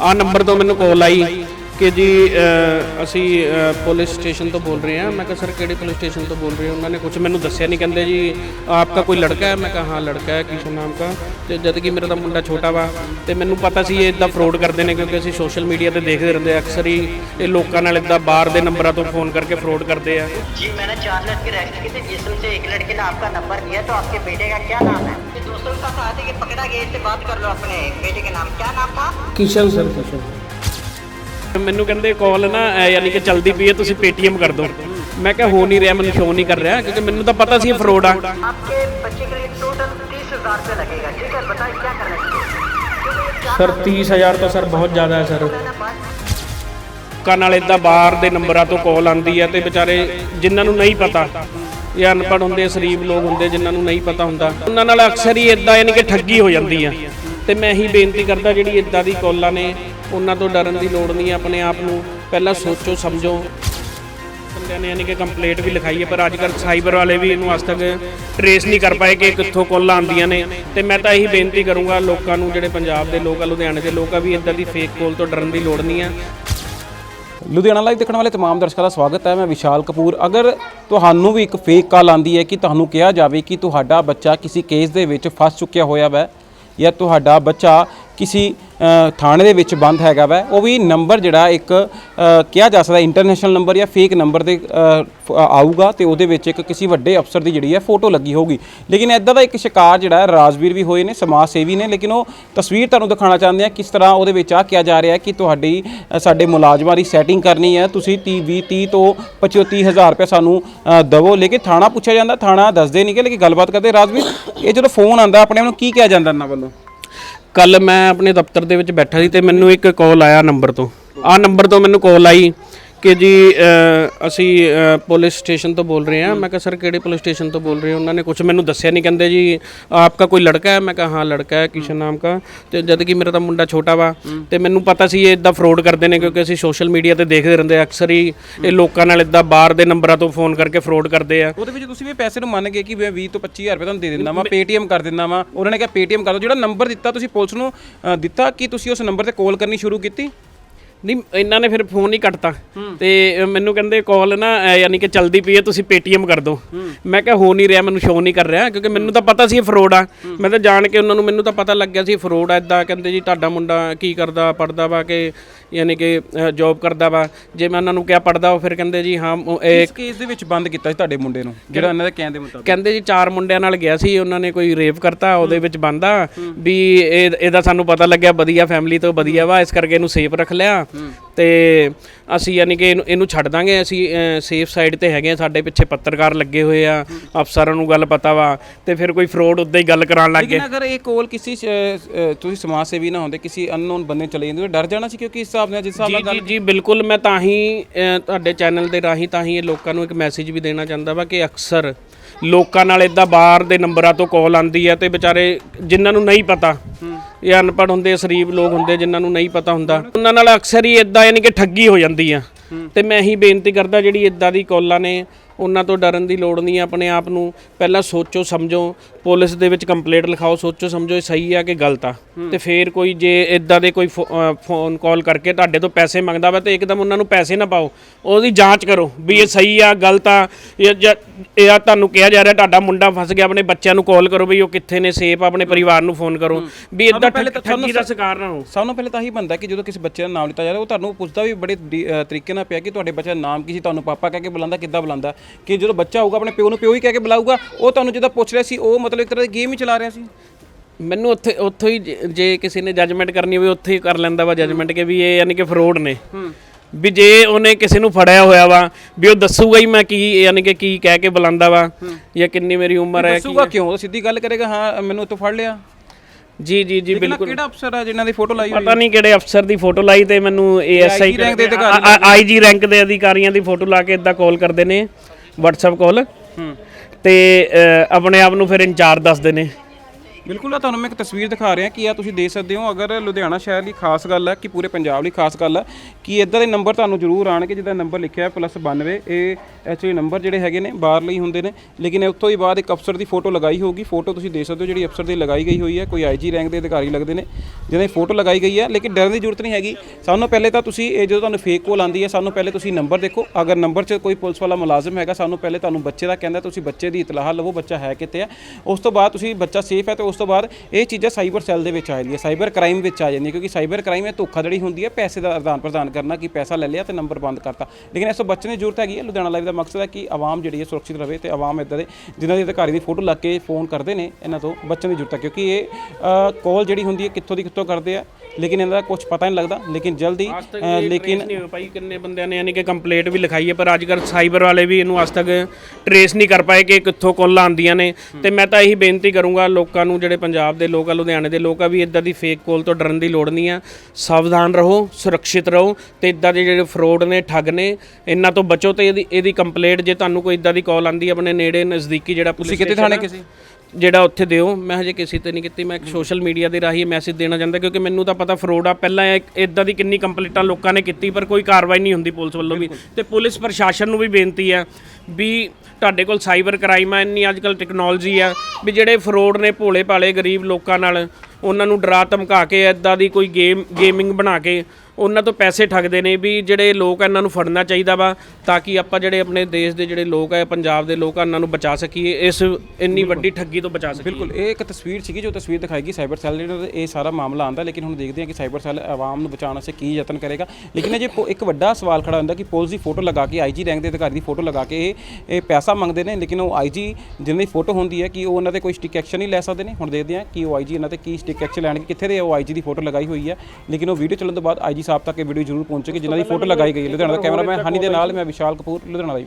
ਆ ਨੰਬਰ ਤੋਂ ਮੈਨੂੰ ਕਾਲ ਆਈ। ਕਿ ਜੀ ਅ, ਅਸੀਂ ਅ, ਪੁਲਿਸ ਸਟੇਸ਼ਨ ਤੋਂ ਬੋਲ ਰਹੇ ਹਾਂ ਮੈਂ ਕਿਹਾ ਸਰ ਕਿਹੜੇ ਪੁਲਿਸ ਸਟੇਸ਼ਨ ਤੋਂ ਬੋਲ ਰਹੇ ਹੋ ਉਹਨਾਂ ਨੇ ਕੁਝ ਮੈਨੂੰ ਦੱਸਿਆ ਨਹੀਂ ਕਹਿੰਦੇ ਜੀ ਆਪਕਾ ਕੋਈ ਲੜਕਾ ਹੈ ਮੈਂ ਕਿਹਾ ਹਾਂ ਲੜਕਾ ਹੈ ਕਿਸ਼ਨ ਨਾਮ ਦਾ ਤੇ ਜਦ ਕਿ ਮੇਰਾ ਤਾਂ ਮੁੰਡਾ ਛੋਟਾ ਵਾ ਤੇ ਮੈਨੂੰ ਪਤਾ ਸੀ ਇਹ ਇਦਾਂ ਫਰੋਡ ਕਰਦੇ ਨੇ ਕਿਉਂਕਿ ਅਸੀਂ ਸੋਸ਼ਲ ਮੀਡੀਆ ਤੇ ਦੇਖਦੇ ਰਹਿੰਦੇ ਹਾਂ, ਅਕਸਰ ਹੀ ਇਹ ਲੋਕਾਂ ਨਾਲ ਇਦਾਂ ਬਾਹਰ ਦੇ ਨੰਬਰਾਂ ਤੋਂ ਫੋਨ ਕਰਕੇ ਫਰੋਡ ਕਰਦੇ ਆ जी मैंने चार लड़के रेस्ट किए थे जिसमें से एक लड़के ने आपका नंबर दिया तो आपके बेटे का क्या नाम है ये दोस्तों के साथ आए थे कि पकड़ा गया इससे बात कर लो अपने बेटे के नाम क्या नाम था ਕਿਸ਼ਨ ਸਰ ਕਿਸ਼ਨ ਮੈਨੂੰ ਕਹਿੰਦੇ ਕਾਲ ਨਾ ਐ ਯਾਨੀ ਕਿ ਚਲਦੀ ਪਈ ਹੈ ਤੁਸੀਂ ਪੇਟੀਐਮ ਕਰ ਦਿਓ ਮੈਂ ਕਿਹਾ ਹੋ ਨਹੀਂ ਰਿਹਾ ਮੈਨੂੰ ਸ਼ੋ ਨਹੀਂ ਕਰ ਰਿਹਾ ਕਿਉਂਕਿ ਮੈਨੂੰ ਤਾਂ ਪਤਾ ਸੀ ਇਹ ਫਰੋਡ ਆ आपके बच्चे के लिए टोटल तीस हजार रुपये लगेगा ठीक है बताइए क्या करना चाहिए क्योंकि ये चार ਸਰ 30000 ਤਾਂ ਸਰ ਬਹੁਤ ਜ਼ਿਆਦਾ ਹੈ ਸਰ है ना बात ਲੋਕਾਂ ਨਾਲ ਇਦਾਂ ਬਾਹਰ ਦੇ ਨੰਬਰਾਂ ਤੋਂ ਕਾਲ ਆਉਂਦੀ ਹੈ ਤੇ ਵਿਚਾਰੇ ਜਿਨ੍ਹਾਂ ਨੂੰ ਨਹੀਂ ਪਤਾ ਇਹ ਅਨਪੜ੍ਹ ਹੁੰਦੇ ਸ਼ਰੀਫ ਲੋਕ ਹੁੰਦੇ ਜਿਨ੍ਹਾਂ ਨੂੰ ਨਹੀਂ ਪਤਾ ਹੁੰਦਾ ਉਹਨਾਂ ਨਾਲ ਅਕਸਰ ਹੀ ਇਦਾਂ ਯਾਨੀ ਕਿ ਠੱਗੀ ਹੋ ਜਾਂਦੀ ਆ ਤੇ ਮੈਂ ਇਹੀ ਬੇਨਤੀ ਕਰਦਾ ਜਿਹੜੀ ਇਦਾਂ ਦੀ ਕਾਲਾਂ ਨੇ ਉਹਨਾਂ ਤੋਂ ਡਰਨ ਦੀ ਲੋੜ ਨਹੀਂ ਹੈ ਆਪਣੇ ਆਪ ਨੂੰ ਪਹਿਲਾਂ ਸੋਚੋ ਸਮਝੋ ਬੰਦਿਆਂ ਨੇ ਯਾਨੀ ਕਿ ਕੰਪਲੇਂਟ ਵੀ ਲਿਖਾਈ ਹੈ ਪਰ ਅੱਜ ਕੱਲ੍ਹ ਸਾਈਬਰ ਵਾਲੇ ਵੀ ਇਹਨੂੰ ਅੱਜ ਤੱਕ ਟਰੇਸ ਨਹੀਂ ਕਰ ਪਾਏ ਕਿ ਕਿੱਥੋਂ ਕਾਲਾਂ ਆਉਂਦੀਆਂ ਨੇ ਤੇ ਮੈਂ ਤਾਂ ਇਹੀ ਬੇਨਤੀ ਕਰੂੰਗਾ ਲੋਕਾਂ ਨੂੰ ਜਿਹੜੇ ਪੰਜਾਬ ਦੇ ਲੋਕ ਆ ਲੁਧਿਆਣੇ ਦੇ ਲੋਕ ਆ ਵੀ ਇਦਾਂ ਦੀ ਫੇਕ ਕਾਲ ਤੋਂ ਡਰਨ ਦੀ ਲੋੜ ਨਹੀਂ ਹੈ ਲੁਧਿਆਣਾ ਲਾਈਵ ਦੇਖਣ ਵਾਲੇ तमाम ਦਰਸ਼ਕਾਂ ਦਾ ਸਵਾਗਤ ਹੈ ਮੈਂ ਵਿਸ਼ਾਲ ਕਪੂਰ ਅਗਰ ਤੁਹਾਨੂੰ ਵੀ ਇੱਕ ਫੇਕ ਕਾਲ ਆਂਦੀ ਹੈ ਕਿ ਤੁਹਾਨੂੰ ਕਿਹਾ ਜਾਵੇ ਕਿ ਤੁਹਾਡਾ ਬੱਚਾ ਕਿਸੇ ਕੇਸ ਦੇ ਵਿੱਚ ਫਸ ਚੁੱਕਿਆ ਹੋਇਆ ਵੈ ਜਾਂ ਤੁਹਾਡਾ ਬੱਚਾ ਕਿਸੇ ਅ, ਥਾਣੇ ਦੇ ਵਿੱਚ ਬੰਦ ਹੈਗਾ ਵੈ। ਉਹ ਵੀ ਨੰਬਰ ਜਿਹੜਾ ਇੱਕ ਕਿਹਾ ਜਾ ਸਕਦਾ ਇੰਟਰਨੈਸ਼ਨਲ ਨੰਬਰ ਜਾਂ ਫੇਕ ਨੰਬਰ ਦੇ ਆਊਗਾ ਤੇ ਉਹਦੇ ਵਿੱਚ ਇੱਕ ਕਿਸੇ ਵੱਡੇ ਅਫਸਰ ਦੀ ਜਿਹੜੀ ਹੈ ਫੋਟੋ ਲੱਗੀ ਹੋਊਗੀ। ਲੇਕਿਨ ਇਦਾਂ ਦਾ ਇੱਕ ਸ਼ਿਕਾਰ ਜਿਹੜਾ ਰਾਜਵੀਰ ਵੀ ਹੋਏ ਨੇ ਸਮਾਜ ਸੇਵੀ ਨੇ ਲੇਕਿਨ ਉਹ ਤਸਵੀਰ ਤੁਹਾਨੂੰ ਦਿਖਾਉਣਾ ਚਾਹੁੰਦੇ ਆ ਕਿਸ ਤਰ੍ਹਾਂ ਉਹਦੇ ਵਿੱਚ ਆ ਕਿਹਾ ਜਾ ਰਿਹਾ ਕਿ ਤੁਹਾਡੀ ਸਾਡੇ ਮੁਲਾਜ਼ਮਾਂ ਦੀ ਸੈਟਿੰਗ ਕਰਨੀ ਹੈ। ਤੁਸੀਂ 30 20 30 ਤੋਂ 25 30 ਹਜ਼ਾਰ ਰੁਪਏ ਸਾਨੂੰ ਅ, ਦਵੋ। ਲੇਕਿਨ ਥਾਣਾ ਪੁੱਛਿਆ ਜਾਂਦਾ ਥਾਣਾ ਦੱਸਦੇ ਨਹੀਂ ਕਿ ਲੇਕਿਨ ਗੱਲਬਾਤ ਕਰਦੇ ਰਾਜਵੀਰ। ਇਹ ਜਦੋਂ ਫੋਨ ਆਂਦਾ ਆਪਣੇ ਆਪ ਨੂੰ ਕੀ ਕਿਹਾ ਜਾਂਦਾ ਇਹਨਾਂ ਵੱਲੋਂ? ਕੱਲ ਮੈਂ ਆਪਣੇ ਦਫ਼ਤਰ ਦੇ ਵਿੱਚ ਬੈਠਾ ਸੀ ਤੇ ਮੈਨੂੰ ਇੱਕ ਕਾਲ ਆਇਆ ਨੰਬਰ ਤੋਂ। ਆਹ ਨੰਬਰ ਤੋਂ ਮੈਨੂੰ ਕਾਲ ਆਈ। ਕਿ ਜੀ ਅਸੀਂ ਪੁਲਿਸ ਸਟੇਸ਼ਨ ਤੋਂ ਬੋਲ ਰਹੇ ਹਾਂ। ਮੈਂ ਕਿਹਾ ਸਰ ਕਿਹੜੇ ਪੁਲਿਸ ਸਟੇਸ਼ਨ ਤੋਂ ਬੋਲ ਰਹੇ ਹੋ? ਉਹਨਾਂ ਨੇ ਕੁਝ ਮੈਨੂੰ ਦੱਸਿਆ ਨਹੀਂ। ਕਹਿੰਦੇ ਜੀ ਆਪਕਾ ਕੋਈ ਲੜਕਾ ਹੈ? ਮੈਂ ਕਿਹਾ ਹਾਂ ਲੜਕਾ ਹੈ ਕਿਸ਼ਨ ਨਾਮ ਦਾ। ਤੇ ਜਦ ਕਿ ਮੇਰਾ ਤਾਂ ਮੁੰਡਾ ਛੋਟਾ ਵਾ ਤੇ ਮੈਨੂੰ ਪਤਾ ਸੀ ਇਹ ਇਦਾਂ ਫਰੋਡ ਕਰਦੇ ਨੇ ਕਿਉਂਕਿ ਅਸੀਂ ਸੋਸ਼ਲ ਮੀਡੀਆ ਤੇ ਦੇਖਦੇ ਰਹਿੰਦੇ ਅਕਸਰ ਹੀ ਇਹ ਲੋਕਾਂ ਨਾਲ ਇਦਾਂ ਬਾਹਰ ਦੇ ਨੰਬਰਾਂ ਤੋਂ ਫੋਨ ਕਰਕੇ ਫਰੋਡ ਕਰਦੇ ਆ। ਉਹਦੇ ਵਿੱਚ ਤੁਸੀਂ ਵੀ ਪੈਸੇ ਨੂੰ ਮੰਨ ਗਏ ਕਿ ਮੈਂ 20 ਤੋਂ 25000 ਰੁਪਏ ਤੁਹਾਨੂੰ ਦੇ ਦਿੰਦਾ ਵਾਂ ਪੇਟੀਐਮ ਕਰ ਦਿੰਦਾ ਵਾਂ। ਉਹਨਾਂ ਨੇ ਕਿਹਾ ਪੇਟੀਐਮ ਕਰ ਦਿਓ। ਜਿਹੜਾ ਨੰਬਰ ਦਿੱਤਾ ਤੁਸੀਂ ਪੁਲਿਸ ਨੂੰ ਦਿੱਤਾ ਕਿ ਤੁਸੀਂ ਉਸ ਨੰਬਰ ਤੇ ਕਾਲ ਕਰਨੀ ਸ਼ੁਰੂ ਕੀਤੀ? ਨਹੀਂ ਇਹਨਾਂ ਨੇ ਫਿਰ ਫੋਨ ਹੀ ਕੱਟਤਾ। ਤੇ ਮੈਨੂੰ ਕਹਿੰਦੇ ਕਾਲ ਨਾ ਯਾਨੀ ਕਿ ਚਲਦੀ ਪਈ ਹੈ ਤੁਸੀਂ ਪੇਟੀਐਮ ਕਰ ਦਿਓ। ਮੈਂ ਕਿਹਾ ਹੋ ਨਹੀਂ ਰਿਹਾ ਮੈਨੂੰ ਸ਼ੋ ਨਹੀਂ ਕਰ ਰਿਹਾ ਕਿਉਂਕਿ ਮੈਨੂੰ ਤਾਂ ਪਤਾ ਸੀ ਇਹ ਫਰੋਡ ਆ। ਮੈਂ ਤਾਂ ਜਾਣ ਕੇ ਉਹਨਾਂ ਨੂੰ ਮੈਨੂੰ ਤਾਂ ਪਤਾ ਲੱਗ ਗਿਆ ਸੀ ਫਰੋਡ ਆ ਇਦਾਂ ਕਹਿੰਦੇ ਜੀ ਤੁਹਾਡਾ ਮੁੰਡਾ ਕੀ ਕਰਦਾ ਪੜਦਾ ਵਾ ਕਿ ਯਾਨੀ ਕਿ ਜੌਬ ਕਰਦਾ ਵਾ। ਜੇ ਮੈਂ ਉਹਨਾਂ ਨੂੰ ਕਿਹਾ ਪੜਦਾ ਉਹ ਫਿਰ ਕਹਿੰਦੇ ਜੀ ਹਾਂ ਇਸ ਕੇਸ ਦੇ ਵਿੱਚ ਬੰਦ ਕੀਤਾ ਸੀ ਤੁਹਾਡੇ ਮੁੰਡੇ ਨੂੰ ਜਿਹੜਾ ਇਹਨਾਂ ਦੇ ਕਹਿਣ ਦੇ ਮੁਤਾਬਕ? ਕਹਿੰਦੇ ਜੀ ਚਾਰ ਮੁੰਡਿਆਂ ਨਾਲ ਗਿਆ ਸੀ ਉਹਨਾਂ ਨੇ ਕੋਈ ਰੇਪ ਕਰਤਾ ਉਹਦੇ ਵਿੱਚ ਬੰਦਾ ਵੀ ਇਹ ਇਹਦਾ ਸਾਨੂੰ ਪਤਾ ਲੱਗਿਆ ਵਧੀਆ ਫੈਮਿਲੀ ਤੋਂ ਵਧੀਆ ਵਾ ਇਸ ਕਰਕੇ ਇਹਨੂੰ ਸੇਫ ਰੱਖ ਲਿਆ। ਤੇ ਅਸੀਂ ਯਾਨੀ ਕਿ ਇਹਨੂੰ ਇਹਨੂੰ ਛੱਡ ਦਾਂਗੇ। ਅਸੀਂ ਸੇਫ ਸਾਈਡ ਤੇ ਹੈਗੇ ਆ। ਸਾਡੇ ਪਿੱਛੇ ਪੱਤਰਕਾਰ ਲੱਗੇ ਹੋਏ ਆ। ਅਫਸਰਾਂ ਨੂੰ ਗੱਲ ਪਤਾ ਵਾ। ਤੇ ਫਿਰ ਕੋਈ ਫਰੋਡ ਉੱਦਾਂ ਹੀ ਗੱਲ ਕਰਾਉਣ ਲੱਗ ਗਏ। ਲੇਕਿਨ ਅਗਰ ਇਹ ਕੋਲ ਕਿਸੇ ਤੁਸੀਂ ਸਮਾਜ ਸੇਵੀ ਨਾ ਹੁੰਦੇ ਕਿਸੇ ਅਨਨੋਨ ਬੰਦੇ ਚਲੇ ਜਾਂਦੇ ਡਰ ਜਾਣਾ ਸੀ ਕਿਉਂਕਿ ਇਸ ਹਿਸਾਬ ਨਾਲ ਜਿਸ ਹਿਸਾਬ ਨਾਲ ਜੀ ਜੀ ਜੀ ਬਿਲਕੁਲ ਮੈਂ ਤਾਂ ਹੀ ਤੁਹਾਡੇ ਚੈਨਲ ਦੇ ਰਾਹੀਂ ਤਾਂ ਹੀ ਇਹ ਲੋਕਾਂ ਨੂੰ ਇੱਕ ਮੈਸੇਜ ਵੀ ਦੇਣਾ ਚਾਹੁੰਦਾ ਵਾ ਕਿ ਅਕਸਰ ਲੋਕਾਂ ਨਾਲ ਇਦਾਂ ਬਾਹਰ ਦੇ ਨੰਬਰਾਂ ਤੋਂ ਕਾਲ ਆਉਂਦੀ ਹੈ ਤੇ ਵਿਚਾਰੇ ਜਿਨ੍ਹਾਂ ਨੂੰ ਨਹੀਂ ਪਤਾ, ਇਹ ਅਨਪੜ੍ਹ ਹੁੰਦੇ ਸਰੀਬ ਲੋਕ ਹੁੰਦੇ ਜਿਨ੍ਹਾਂ ਨੂੰ ਨਹੀਂ ਪਤਾ ਹੁੰਦਾ, ਉਹਨਾਂ ਨਾਲ ਅਕਸਰ ਹੀ ਇਦਾਂ ਯਾਨੀ ਕਿ ਠੱਗੀ ਹੋ ਜਾਂਦੀ ਆ। ਤੇ ਮੈਂ ਇਹੀ ਬੇਨਤੀ ਕਰਦਾ ਜਿਹੜੀ ਇਦਾਂ ਦੀ ਕਾਲਾਂ ਨੇ ਉਹਨਾਂ ਤੋਂ ਡਰਨ ਦੀ ਲੋੜ ਨਹੀਂ ਆਪਣੇ ਆਪ ਨੂੰ ਪਹਿਲਾਂ ਸੋਚੋ ਸਮਝੋ ਪੁਲਿਸ ਦੇ ਵਿੱਚ ਕੰਪਲੇਂਟ ਲਿਖਾਓ ਸੋਚੋ ਸਮਝੋ ਇਹ ਸਹੀ ਆ ਕਿ ਗਲਤ ਆ? ਤੇ ਫੇਰ ਕੋਈ ਜੇ ਇਦਾਂ ਦੇ ਕੋਈ ਫੋਨ ਕਾਲ ਕਰਕੇ ਤੁਹਾਡੇ ਤੋਂ ਪੈਸੇ ਮੰਗਦਾ ਵਾ ਤੇ ਇੱਕਦਮ ਉਹਨਾਂ ਨੂੰ ਪੈਸੇ ਨਾ ਪਾਓ। ਉਹਦੀ ਜਾਂਚ ਕਰੋ ਵੀ ਇਹ ਸਹੀ ਆ ਗਲਤ ਆ। ਇਹ ਆ ਤੁਹਾਨੂੰ ਕਿਹਾ ਜਾ ਰਿਹਾ ਤੁਹਾਡਾ ਮੁੰਡਾ ਫਸ ਗਿਆ ਆਪਣੇ ਬੱਚਿਆਂ ਨੂੰ ਕਾਲ ਕਰੋ ਵੀ ਉਹ ਕਿੱਥੇ ਨੇ ਸੇਫ ਆਪਣੇ ਪਰਿਵਾਰ ਨੂੰ ਫੋਨ ਕਰੋ। ਵੀ ਇਦਾਂ ਪਹਿਲੇ ਤਾਂ ਠੱਗੀ ਦਾ ਸ਼ਿਕਾਰ ਨਾ ਹੋ ਸਭ ਤੋਂ ਪਹਿਲੇ ਤਾਂ ਹੀ ਬੰਦਾ ਕਿ ਜਦੋਂ ਕਿਸੇ ਬੱਚੇ ਦਾ ਨਾਮ ਲਿੱਤਾ ਜਾਂਦਾ ਉਹ ਤੁਹਾਨੂੰ ਪੁੱਛਦਾ ਵੀ ਬੜੇ ਤਰੀਕੇ ਨਾਲ ਪਿਆ ਕਿ ਤੁਹਾਡੇ ਬੱਚੇ ਦਾ ਨਾਮ ਕੀ ਸੀ ਤੁਹਾਨੂੰ ਪਾਪਾ ਕਹਿ ਕੇ ਬੁਲਾਉਂਦਾ ਕਿੱਦਾਂ ਬੁਲਾਉਂਦਾ। ਕਿ ਜਦੋਂ ਬੱਚਾ ਹੋਊਗਾ ਆਪਣੇ ਪਿਓ ਨੂੰ ਪਿਓ ਹੀ ਕਹਿ ਕੇ ਬੁਲਾਊਗਾ ਉਹ ਤੁਹਾਨੂੰ ਜਦੋਂ ਪੁੱਛ ਰਿਹਾ ਸੀ ਉਹ ਮਤਲਬ ਇੱਕ ਤਰ੍ਹਾਂ ਦੀ ਗੇਮ ਹੀ ਚਲਾ ਰਿਹਾ ਸੀ। ਮੈਨੂੰ ਉੱਥੇ ਉੱਥੋਂ ਹੀ ਜੇ- ਜੇ ਕਿਸੇ ਨੇ ਜੱਜਮੈਂਟ ਕਰਨੀ ਹੋਵੇ ਉੱਥੇ ਹੀ ਕਰ ਲੈਂਦਾ ਵਾ ਜੱਜਮੈਂਟ ਕਿ ਵੀ ਇਹ ਯਾਨੀ ਕਿ ਫਰੋਡ ਨੇ। ਵੀ ਜੇ ਉਹਨੇ ਕਿਸੇ ਨੂੰ ਫੜਿਆ ਹੋਇਆ ਵਾ ਵੀ ਉਹ ਦੱਸੂਗਾ ਹੀ ਮੈਂ ਕੀ ਯਾਨੀ ਕਿ ਕੀ ਕਹਿ ਕੇ ਬੁਲਾਉਂਦਾ ਵਾ ਜਾਂ ਕਿੰਨੀ ਮੇਰੀ ਉਮਰ ਹੈ ਕੀ ਦੱਸੂਗਾ ਕਿਉਂ? ਉਹ ਸਿੱਧੀ ਗੱਲ ਕਰੇਗਾ ਹਾਂ ਮੈਨੂੰ ਉੱਥੋਂ ਫੜ ਲਿਆ। ਜੀ ਜੀ ਜੀ ਬਿਲਕੁਲ। ਕਿਹੜਾ ਅਫਸਰ ਆ ਜਿਨ੍ਹਾਂ ਦੀ ਫੋਟੋ ਲਾਈ ਹੋਈ ਪਤਾ ਨਹੀਂ ਕਿਹੜੇ ਅਫਸਰ ਦੀ ਫੋਟੋ ਲਾਈ ਤੇ ਮੈਨੂੰ ਏਐਸਆਈ ਦੇ ਆਈਜੀ ਰੈਂਕ ਦੇ ਅਧਿਕਾਰੀਆਂ ਦੀ ਫੋਟੋ ਲਾ ਕੇ ਇਦਾਂ ਕਾਲ ਕਰਦੇ ਨੇ। WhatsApp ਕਾਲ ਹੂੰ। ਤੇ ਆਪਣੇ ਆਪ ਨੂੰ ਫਿਰ ਇੰਚਾਰਜ ਦੱਸਦੇ ਨੇ। ਬਿਲਕੁਲ ਆ ਤੁਹਾਨੂੰ ਮੈਂ ਇੱਕ ਤਸਵੀਰ ਦਿਖਾ ਰਿਹਾ ਕਿ ਆ ਤੁਸੀਂ ਦੇਖ ਸਕਦੇ ਹੋ, ਅਗਰ ਲੁਧਿਆਣਾ ਸ਼ਹਿਰ ਲਈ ਖਾਸ ਗੱਲ ਹੈ ਕਿ ਪੂਰੇ ਪੰਜਾਬ ਲਈ ਖਾਸ ਗੱਲ ਹੈ, ਕਿ ਇਦਾਂ ਦੇ ਨੰਬਰ ਤੁਹਾਨੂੰ ਜ਼ਰੂਰ ਆਣਗੇ ਜਿਹਦਾ ਨੰਬਰ ਲਿਖਿਆ ਹੈ ਪਲੱਸ 92 ਇਹ ਐਕਚੁਅਲੀ ਨੰਬਰ ਜਿਹੜੇ ਹੈਗੇ ਨੇ, ਬਾਹਰ ਲਈ ਹੁੰਦੇ ਨੇ, ਲੇਕਿਨ ਉੱਥੋਂ ਹੀ ਬਾਅਦ ਇੱਕ ਅਫਸਰ ਦੀ ਫੋਟੋ ਲਗਾਈ ਹੋਊਗੀ ਫੋਟੋ ਤੁਸੀਂ ਦੇਖ ਸਕਦੇ ਹੋ ਜਿਹੜੀ ਅਫਸਰ ਦੀ ਲਗਾਈ ਗਈ ਹੋਈ ਹੈ, ਕੋਈ ਆਈਜੀ ਰੈਂਕ ਦੇ ਅਧਿਕਾਰੀ ਲੱਗਦੇ ਨੇ, ਜਿਹਨਾਂ ਦੀ ਫੋਟੋ ਲਗਾਈ ਗਈ ਹੈ, ਲੇਕਿਨ ਡਰਨ ਦੀ ਜ਼ਰੂਰਤ ਨਹੀਂ ਹੈਗੀ। ਸਾਨੂੰ ਪਹਿਲੇ ਤਾਂ ਤੁਸੀਂ ਇਹ ਜਦੋਂ ਤੁਹਾਨੂੰ ਫੇਕ ਕੋਲ ਆਉਂਦੀ ਹੈ, ਸਾਨੂੰ ਪਹਿਲੇ ਤੁਸੀਂ ਨੰਬਰ ਦੇਖੋ, ਅਗਰ ਨੰਬਰ 'ਚ ਕੋਈ ਪੁਲਿਸ ਵਾਲਾ ਮੁਲਾਜ਼ਮ ਹੈਗਾ, ਸਾਨੂੰ ਪਹਿਲੇ ਤੁਹਾਨੂੰ ਬੱਚੇ ਦਾ ਕਹਿੰਦਾ, ਤੁਸੀਂ ਬੱਚੇ ਦੀ ਇਤਲਾਹ ਲਵੋ, ਬੱਚਾ ਹੈ ਕਿੱਥੇ ਹੈ, ਉਸ ਤੋਂ ਬਾਅਦ ਤੁਸੀਂ ਬੱਚਾ ਸੇਫ ਹੈ ਤੇ ਉਸ ਤੋਂ ਬਾਅਦ ਇਹ ਚੀਜ਼ਾਂ ਸਾਈਬਰ ਸੈੱਲ ਦੇ ਵਿੱਚ ਆ ਜਾਂਦੀਆਂ ਸਾਈਬਰ ਕ੍ਰਾਈਮ ਵਿੱਚ ਆ ਜਾਂਦੀਆਂ ਕਿਉਂਕਿ ਸਾਈਬਰ ਕ੍ਰਾਈਮ ਇਹ ਧੋਖਾਧੜੀ ਹੁੰਦੀ ਹੈ ਪੈਸੇ ਦਾ ਆਦਾਨ ਪ੍ਰਦਾਨ ਕਰਨਾ ਕਿ ਪੈਸਾ ਲੈ ਲਿਆ ਤੇ ਨੰਬਰ ਬੰਦ ਕਰਤਾ। ਲੇਕਿਨ ਇਸ ਤੋਂ ਬਚਣ ਦੀ ਜ਼ਰੂਰਤ ਹੈਗੀ ਹੈ ਲੁਧਿਆਣਾ ਲਾਈਵ ਦਾ ਮਕਸਦ ਹੈ ਕਿ ਆਵਾਮ ਜਿਹੜੀ ਹੈ ਸੁਰੱਖਿਤ ਰਹੇ ਤੇ ਆਵਾਮ ਇਦਾਂ ਦੇ ਜਿਨ੍ਹਾਂ ਦੀ ਅਧਿਕਾਰੀ ਦੀ ਫੋਟੋ ਲੱਗ ਕੇ ਫੋਨ ਕਰਦੇ ਨੇ ਇਹਨਾਂ ਤੋਂ ਬਚਣ ਦੀ ਜ਼ਰੂਰਤ ਹੈ ਕਿਉਂਕਿ ਇਹ ਕਾਲ ਜਿਹੜੀ ਹੁੰਦੀ ਹੈ ਕਿੱਥੋਂ ਦੀ ਕਿੱਥੋਂ ਕਰਦੇ ਆ ਲੇਕਿਨ ਇਹਨਾਂ ਦਾ ਕੁਝ ਪਤਾ ਨਹੀਂ ਲੱਗਦਾ ਲੇਕਿਨ ਜਲਦੀ ਲੇਕਿਨ ਨਹੀਂ ਹੋ ਪਾਈ ਕਿੰਨੇ ਬੰਦਿਆਂ ਨੇ ਯਾਨੀ ਕਿ ਕੰਪਲੇਂਟ ਵੀ ਲਿਖਾਈ ਹੈ ਪਰ ਅੱਜ ਕੱਲ੍ਹ ਸਾਈਬਰ ਵਾਲੇ ਵੀ ਇਹਨੂੰ ਅੱਜ ਤੱਕ ਟਰੇਸ ਨਹੀਂ ਕਰ ਪਾਏ ਕਿ ਕਿੱਥੋਂ ਕਾਲਾਂ ਆਉਂਦੀਆਂ ਨੇ। ਤੇ ਮੈਂ ਤਾਂ ਇਹੀ ਬੇਨਤੀ ਕਰੂੰਗਾ ਲੋਕਾਂ ਨੂੰ ਜਿਹੜੇ ਪੰਜਾਬ ਦੇ ਲੋਕ ਆ ਲੁਧਿਆਣੇ ਦੇ ਲੋਕ ਆ ਵੀ ਇਦਾਂ ਦੀ ਫੇਕ ਕਾਲ ਤੋਂ ਡਰਨ ਦੀ ਲੋੜ ਨਹੀਂ ਆ ਸਾਵਧਾਨ ਰਹੋ ਸੁਰੱਖਿਅਤ ਰਹੋ ਤੇ ਇਦਾਂ ਦੇ ਜਿਹੜੇ ਫਰੋਡ ਨੇ ਠੱਗ ਨੇ ਇਹਨਾਂ ਤੋਂ ਬਚੋ ਤੇ ਇਹਦੀ ਇਹਦੀ ਕੰਪਲੇਂਟ ਜੇ ਤੁਹਾਨੂੰ ਕੋਈ ਇਦਾਂ ਦੀ ਕਾਲ ਆਉਂਦੀ ਹੈ ਆਪਣੇ ਨੇੜੇ ਨਜ਼ਦੀਕੀ ਜਿਹੜਾ ਪੁਲਿਸ ਕਿਤੇ ਥਾਣੇ ਕਿਸੇ? ਜਿਹੜਾ ਉੱਥੇ ਦਿਓ ਮੈਂ ਹਜੇ ਕਿਸੇ ਤੇ ਨਹੀਂ ਕੀਤੀ ਮੈਂ ਇੱਕ ਸੋਸ਼ਲ ਮੀਡੀਆ ਦੇ ਰਾਹੀਂ ਮੈਸੇਜ ਦੇਣਾ ਚਾਹੁੰਦਾ ਕਿਉਂਕਿ ਮੈਨੂੰ ਤਾਂ ਪਤਾ ਫਰੋਡ ਆ। ਪਹਿਲਾਂ ਇਦਾਂ ਦੀ ਕਿੰਨੀ ਕੰਪਲੀਟਾਂ ਲੋਕਾਂ ਨੇ ਕੀਤੀ ਪਰ ਕੋਈ ਕਾਰਵਾਈ ਨਹੀਂ ਹੁੰਦੀ ਪੁਲਿਸ ਵੱਲੋਂ ਵੀ। ਤੇ ਪੁਲਿਸ ਪ੍ਰਸ਼ਾਸਨ ਨੂੰ ਵੀ ਬੇਨਤੀ ਹੈ ਵੀ ਤੁਹਾਡੇ ਕੋਲ ਸਾਈਬਰ ਕ੍ਰਾਈਮ ਆ ਇੰਨੀ ਅੱਜਕੱਲ ਟੈਕਨੋਲੋਜੀ ਆ ਵੀ ਜਿਹੜੇ ਫਰੋਡ ਨੇ ਭੋਲੇ ਭਾਲੇ ਗਰੀਬ ਲੋਕਾਂ ਨਾਲ ਉਹਨਾਂ ਨੂੰ ਡਰਾ ਧਮਕਾ ਕੇ ਇਦਾਂ ਦੀ ਕੋਈ ਗੇਮ ਗੇਮਿੰਗ ਬਣਾ ਕੇ ਉਹਨਾਂ ਤੋਂ ਪੈਸੇ ਠੱਗਦੇ ਨੇ ਵੀ ਜਿਹੜੇ ਲੋਕ ਆ ਇਹਨਾਂ ਨੂੰ ਫੜਨਾ ਚਾਹੀਦਾ ਵਾ ਤਾਂ ਕਿ ਆਪਾਂ ਜਿਹੜੇ ਆਪਣੇ ਦੇਸ਼ ਦੇ ਜਿਹੜੇ ਲੋਕ ਆ ਪੰਜਾਬ ਦੇ ਲੋਕ ਆ ਇਹਨਾਂ ਨੂੰ ਬਚਾ ਸਕੀਏ ਇਸ ਇੰਨੀ ਵੱਡੀ ਠੱਗੀ ਤੋਂ ਬਚਾ ਸਕੀਏ। ਬਿਲਕੁਲ ਇਹ ਇੱਕ ਤਸਵੀਰ ਸੀਗੀ ਜੋ ਤਸਵੀਰ ਦਿਖਾਏਗੀ ਸਾਈਬਰ ਸੈੱਲ ਜਿਹੜਾ ਇਹ ਸਾਰਾ ਮਾਮਲਾ ਆਂਦਾ ਲੇਕਿਨ ਹੁਣ ਦੇਖਦੇ ਹਾਂ ਕਿ ਸਾਈਬਰ ਸੈੱਲ ਆਵਾਮ ਨੂੰ ਬਚਾਉਣ ਵਾਸਤੇ ਕੀ ਯਤਨ ਕਰੇਗਾ। ਲੇਕਿਨ ਇਹ ਜੇ ਪੋ- ਇੱਕ ਵੱਡਾ ਸਵਾਲ ਖੜਾ ਹੁੰਦਾ ਕਿ ਪੁਲਿਸ ਦੀ ਫੋਟੋ ਲਗਾ ਕੇ ਆਈਜੀ ਰੈਂਕ ਦੇ ਅਧਿਕਾਰੀ ਦੀ ਫੋਟੋ ਲਗਾ ਕੇ ਇਹ ਇਹ ਪੈਸਾ ਮੰਗਦੇ ਨੇ ਲੇਕਿਨ ਉਹ ਆਈਜੀ ਜਿਨ੍ਹਾਂ ਦੀ ਫੋਟੋ ਹੁੰਦੀ ਹੈ ਕਿ ਉਹ ਉਹਨਾਂ ਤੇ ਕੋਈ ਸਟਿਕ ਐਕਸ਼ਨ ਨਹੀਂ ਲੈ ਸਕਦੇ ਨੇ। ਹੁਣ ਦੇਖਦੇ ਹਾਂ ਕਿ ਉਹ ਆਈਜੀ ਇਹਨਾਂ ਤੇ ਕੀ ਸਟਿਕ ਐਕਸ਼ਨ ਲੈਣਗੇ ਕਿੱਥੇ ਦੇ ਉਹ ਆਈਜੀ ਦੀ ਫੋਟੋ ਲਗਾਈ ਹੋਈ ਹੈ। ਲੇਕਿਨ ਉਹ ਵੀਡੀਓ ਚੱਲਣ ਤੋਂ ਬਾਅਦ ਆਈਜੀ ਸਾਹਿਬ ਤੱਕ ਇਹ ਵੀਡੀਓ ਜ਼ਰੂਰ ਪਹੁੰਚੇਗੀ ਜਿਨ੍ਹਾਂ ਦੀ ਫੋਟੋ ਲਗਾਈ ਗਈ ਲੁਧਿਆਣਾ ਦਾ ਕੈਮਰਾਮੈਨ ਹਨੀ ਦੇ ਨਾਲ ਮੈਂ ਵਿਸ਼ਾਲ ਕਪੂਰ ਲੁਧਿਆਣਾ ਦਾ